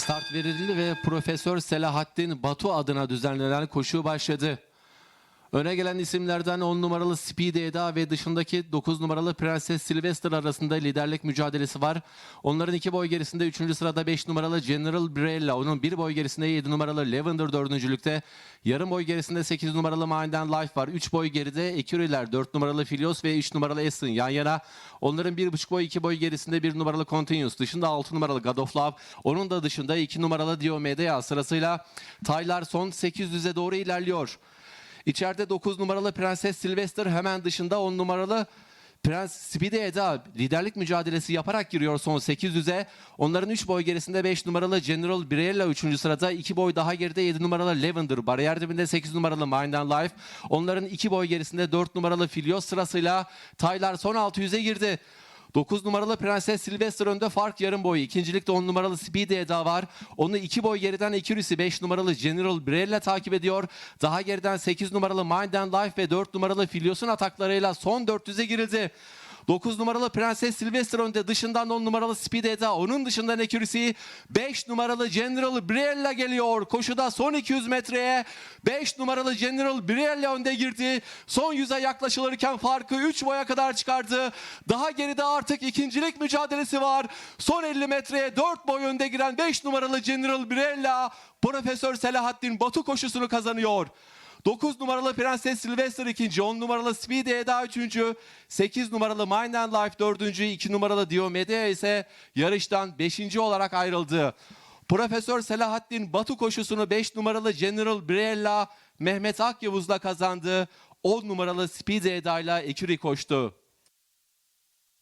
Start verildi ve Profesör Selahattin Batu adına düzenlenen koşu başladı. Öne gelen isimlerden 10 numaralı Speed Eda ve dışındaki 9 numaralı Prenses Sylvester arasında liderlik mücadelesi var. Onların iki boy gerisinde 3. sırada 5 numaralı General Brella. Onun bir boy gerisinde 7 numaralı Lavender 4. lükte. Yarım boy gerisinde 8 numaralı Mind and Life var. 3 boy geride Ekuriler 4 numaralı Filios ve 3 numaralı Essen yan yana. Onların 1,5 boy 2 boy gerisinde 1 numaralı Continuous. Dışında 6 numaralı God of Love. Onun da dışında 2 numaralı Diomedea sırasıyla Taylar son 800'e doğru ilerliyor. İçeride 9 numaralı Prenses Sylvester hemen dışında 10 numaralı Prens Speedy Eda liderlik mücadelesi yaparak giriyor son 800'e. Onların 3 boy gerisinde 5 numaralı General Briella 3. sırada. 2 boy daha geride 7 numaralı Lavender. Bariyer dibinde 8 numaralı Mind and Life. Onların 2 boy gerisinde 4 numaralı Filios sırasıyla Taylar son 600'e girdi. 9 numaralı Prenses Sylvester önde fark yarım boyu. İkincilikte 10 numaralı Speedy Eda var. Onu 2 boy geriden Ekürisi 5 numaralı General Brella takip ediyor. Daha geriden 8 numaralı Mind and Life ve 4 numaralı Filios'un ataklarıyla son 400'e girildi. 9 numaralı Prenses Sylvester önde dışından 10 numaralı Speed Eda onun dışından Accuracy 5 numaralı General Briella geliyor. Koşuda son 200 metreye. 5 numaralı General Briella önde girdi. Son 100'e yaklaşılırken farkı 3 boya kadar çıkardı. Daha geride artık ikincilik mücadelesi var. Son 50 metreye 4 boy önde giren 5 numaralı General Briella Profesör Selahattin Batu koşusunu kazanıyor 9 numaralı Prenses Sylvester 2. 10 numaralı Speedy Eda 3. 8 numaralı Mind and Life 4. 2 numaralı Diomedea ise yarıştan 5. olarak ayrıldı. Profesör Selahattin Batu koşusunu 5 numaralı General Briella Mehmet Akyavuz'la kazandı. 10 numaralı Speedy Eda ile Eküri koştu.